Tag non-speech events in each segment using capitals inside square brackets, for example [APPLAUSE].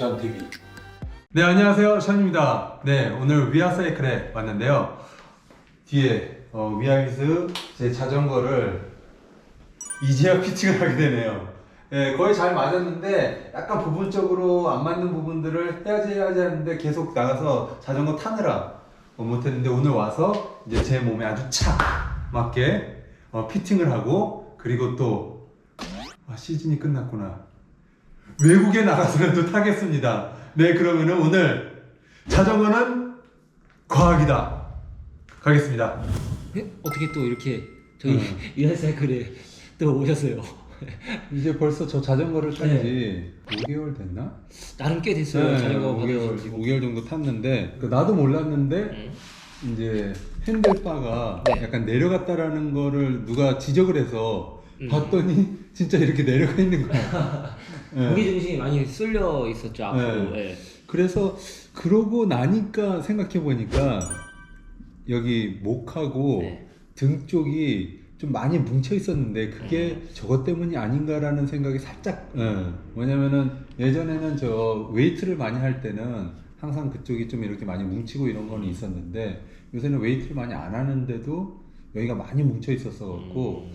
션TV 네 안녕하세요. 션입니다. 네 오늘 위아사이클에 왔는데요. 뒤에 어, 위아미스 제 자전거를 이제야 피칭을 하게 되네요. 네, 거의 잘 맞았는데 약간 부분적으로 안 맞는 부분들을 해야지 해야지 하는데 계속 나가서 자전거 타느라 어, 못했는데 오늘 와서 이제 제 몸에 아주 착 맞게 어, 피팅을 하고 그리고 또 아, 시즌이 끝났구나 외국에 나가서는 또 타겠습니다. 네, 그러면은 오늘 자전거는 과학이다. 가겠습니다. 네? 어떻게 또 이렇게 저희 음. [LAUGHS] 유한사이클에 또 오셨어요? [LAUGHS] 이제 벌써 저 자전거를 탄지 5개월 됐나? 나름 꽤 됐어요. 자전거 5개월, 받으신 지. 5개월 정도 탔는데 그 나도 몰랐는데 음. 이제 핸들바가 네. 약간 내려갔다라는 거를 누가 지적을 해서 음. 봤더니 진짜 이렇게 내려가 있는 거야. [LAUGHS] 네. 무게 중심이 많이 쏠려 있었죠 앞으로. 네. 예. 그래서 그러고 나니까 생각해 보니까 여기 목하고 네. 등 쪽이 좀 많이 뭉쳐 있었는데 그게 음. 저것 때문이 아닌가라는 생각이 살짝 예. 뭐냐면은 예전에는 저 웨이트를 많이 할 때는 항상 그쪽이 좀 이렇게 많이 뭉치고 이런 거는 있었는데 요새는 웨이트를 많이 안 하는데도 여기가 많이 뭉쳐 있었어 갖고 음.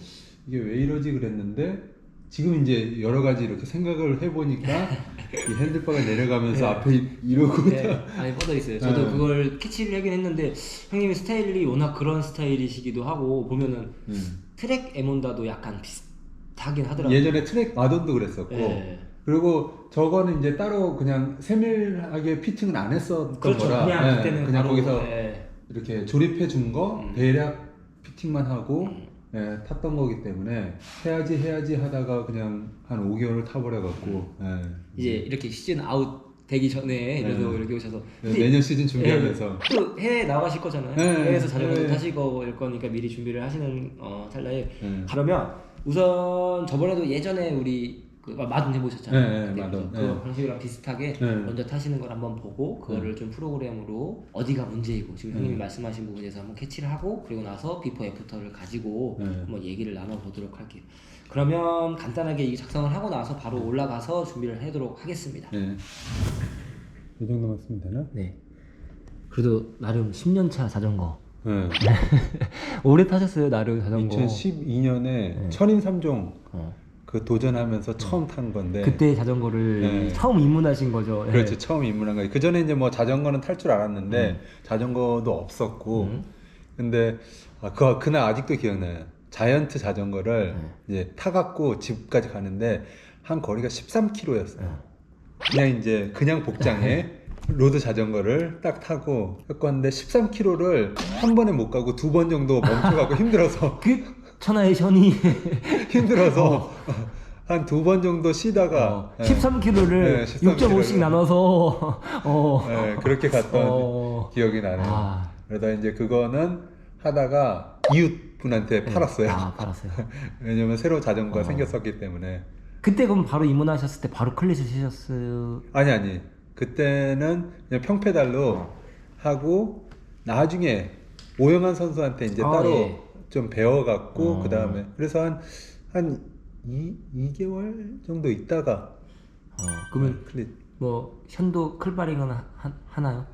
이게 왜 이러지 그랬는데 지금 이제 여러 가지 이렇게 생각을 해보니까 이 핸들바가 내려가면서 네. 앞에 이러고 네, 많이 뻗어 있어요. 저도 네. 그걸 캐치를 하긴 했는데 형님의 스타일이 워낙 그런 스타일이시기도 하고 보면은 음. 트랙 에몬다도 약간 비슷하긴 하더라고요. 예전에 트랙 마돈도 그랬었고 예. 그리고 저거는 이제 따로 그냥 세밀하게 피팅은 안 했었던 그렇죠. 거라 그냥 예, 그때는 그냥 바로, 거기서 예. 이렇게 조립해 준거 음. 대략 피팅만 하고 음. 예, 탔던 거기 때문에 해야지 해야지 하다가 그냥 한 5개월을 타버려 갖고 예. 이제 이렇게 시즌 아웃 되기 전에 그래도 네. 이렇게 오셔서 네, 내년 시즌 준비하면서 예, 또 해외 나가실 거잖아요. 네, 해외에서 자전거 네. 타시고 거니까 미리 준비를 하시는 어, 찰나에 예. 그러면 우선 저번에도 예전에 우리 그 마돈 해보셨잖아요. 네, 네, 그때 마돈. 그 네. 방식이랑 비슷하게 네. 먼저 타시는 걸 한번 보고 그거를 좀 프로그램으로 어디가 문제이고 지금 형님이 네. 말씀하신 부분에서 한번 캐치를 하고 그리고 나서 비포 애프터를 가지고 네. 한번 얘기를 나눠보도록 할게요. 그러면 간단하게 이 작성을 하고 나서 바로 올라가서 준비를 하도록 하겠습니다. 예. 이 정도만 쓰면 되나? 네. 그래도 나름 10년 차 자전거. 예. [LAUGHS] 오래 타셨어요, 나름 자전거. 2012년에 천인 3종 어. 그 도전하면서 처음 탄 건데 그때 자전거를 네. 처음 입문하신 거죠. 예. 그렇죠 처음 입문한 거예요 그 전에 이제 뭐 자전거는 탈 줄 알았는데 자전거도 없었고 음. 근데 아, 그 그날 아직도 기억나요 자이언트 자전거를 네. 이제 타갖고 집까지 가는데 한 거리가 13km였어요 네. 그냥 이제 그냥 복장에 로드 자전거를 딱 타고 왔는데 13km를 한 번에 못 가고 두 번 정도 멈춰갖고 [LAUGHS] 힘들어서 그 천하의 션이 [LAUGHS] 힘들어서 한 두 번 정도 쉬다가 어, 예. 13km를 네, 13km 를. 6.5씩 나눠서 어. 예, 그렇게 갔던 어. 기억이 나네요. 아. 그러다 이제 그거는 하다가 이웃 분한테 팔았어요. 아, 팔았어요. [LAUGHS] 왜냐면 새로 자전거가 어. 생겼었기 때문에. 그때 그럼 바로 입문하셨을 때 바로 클릿을 치셨어요. 아니 아니. 그때는 그냥 평페달로 하고 나중에 오영환 선수한테 이제 아, 따로 예. 좀 배워갖고 어. 그 다음에 그래서 한한 2, 2개월 정도 있다가 어, 그러면 클릿 뭐 현도 클바링은 하, 하, 하나요?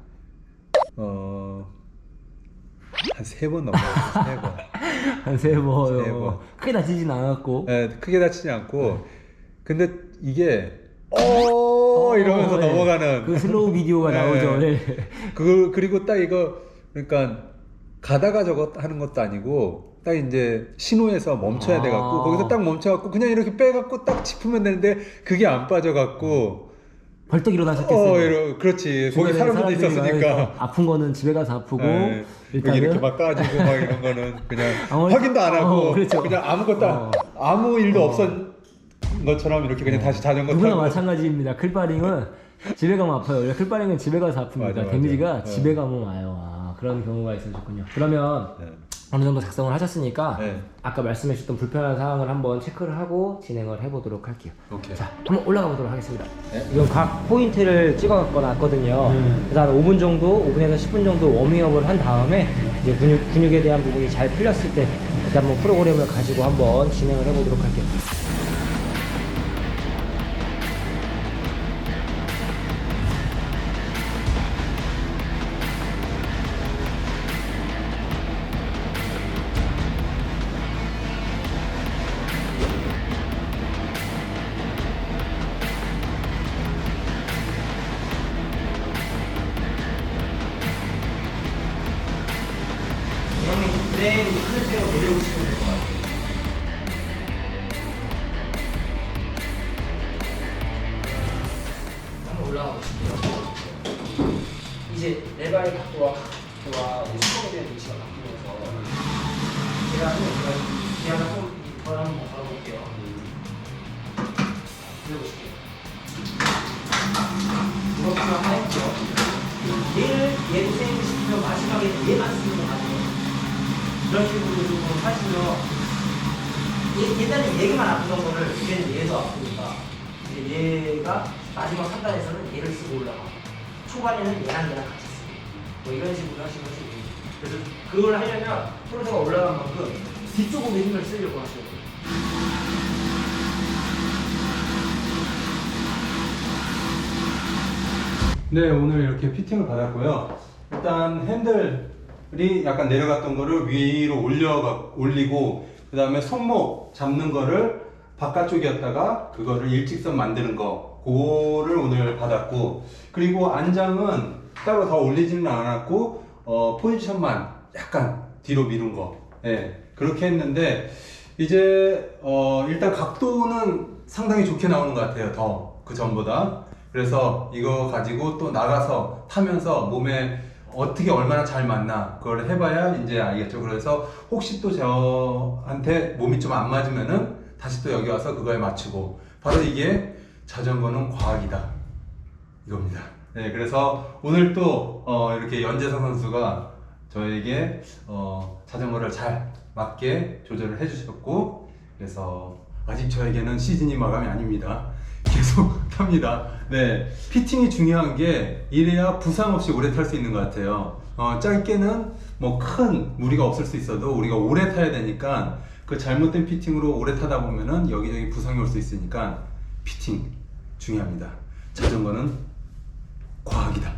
어한 세 번 넘었어요. 세 번. [LAUGHS] 한 세 번요. 세 번. 크게 다치진 않았고. 예, 크게 다치지 않고 근데 이게 어 이러면서 네. 넘어가는 그 슬로우 비디오가 [LAUGHS] 네. 나오죠. 네. 그 그리고 딱 이거 그러니까 가다가 저거 하는 것도 아니고 딱 이제 신호에서 멈춰야 아. 돼 갖고 거기서 딱 멈춰 갖고 그냥 이렇게 빼 갖고 딱 짚으면 되는데 그게 안 빠져 갖고 벌떡 일어나셨겠어요. 어 이러 그렇지 거기 사람들이 있었으니까 아픈 거는 집에 가서 아프고 예, 여기 일단은 이렇게 막 까지고 막 이런 거는 그냥 [LAUGHS] 아무리- 확인도 안 하고 어, 그렇죠. 그냥 아무것도 안- 어. 아무 일도 어. 없었 것처럼 이렇게 그냥 다시 자전거 누구나 타고 마찬가지입니다. 클바링은 집에 가면 아파요. 원래 클바링은 집에 가서 아픕니다. 맞아, 맞아. 데미지가 어. 집에 가면 와요. 아, 그런 경우가 있으셨군요. 그러면 네. 어느 정도 작성을 하셨으니까 네. 아까 말씀해 주셨던 불편한 사항을 한번 체크를 하고 진행을 해보도록 할게요. 오케이. 자, 한번 올라가 보도록 하겠습니다. 네. 이건 각 포인트를 찍어 갖고 놨거든요. 음. 그래서 한 5분 정도, 5분에서 10분 정도 워밍업을 한 다음에 이제 근육, 근육에 대한 부분이 잘 풀렸을 때 그때 한번 프로그램을 가지고 한번 진행을 해보도록 할게요. 한번 올라가 보실게요. 이제 레바의 각도와 각도와 수동에 대한 위치가 바뀌면서 제가 한번 제가 제가 좀덜 한번 걸어볼게요. 들어보실게요. 이것도 한번 했죠. 얘를 얘도 세임을 시키면 마지막에 얘만 아니에요. 이런 식으로 좀 하시면 얘, 얘는 얘만 아프던 거를 얘는 얘도 아프니까 이제 얘가 마지막 3단에서는 얘를 쓰고 올라가고 초반에는 얘랑 얘랑 같이 쓰고 뭐 이런 식으로 하시면 되고 그래서 그걸 하려면 프로세가 올라간 만큼 뒤쪽으로 힘을 쓰려고 하셔야 돼요. 네, 오늘 이렇게 피팅을 받았고요. 일단 핸들 이 약간 내려갔던 거를 위로 올려 올리고 그 다음에 손목 잡는 거를 바깥쪽이었다가 그거를 일직선 만드는 거 그거를 오늘 받았고 그리고 안장은 따로 더 올리지는 않았고 어, 포지션만 약간 뒤로 미룬 거. 예, 그렇게 했는데 이제 어, 일단 각도는 상당히 좋게 나오는 것 같아요 더. 그 전보다. 그래서 이거 가지고 또 나가서 타면서 몸에 어떻게 얼마나 잘 맞나 그걸 해봐야 이제 알겠죠. 그래서 혹시 또 저한테 몸이 좀 안 맞으면은 다시 또 여기 와서 그거에 맞추고 바로 이게 자전거는 과학이다 이겁니다. 네, 그래서 오늘 또 어, 이렇게 연재성 선수가 저에게 어, 자전거를 잘 맞게 조절을 해주셨고 그래서 아직 저에게는 시즌이 마감이 아닙니다. 계속 [LAUGHS] 탑니다. 네, 피팅이 중요한 게 이래야 부상 없이 오래 탈 수 있는 것 같아요. 어, 짧게는 뭐 큰 무리가 없을 수 있어도 우리가 오래 타야 되니까 그 잘못된 피팅으로 오래 타다 보면은 여기저기 부상이 올 수 있으니까 피팅 중요합니다. 자전거는 과학이다.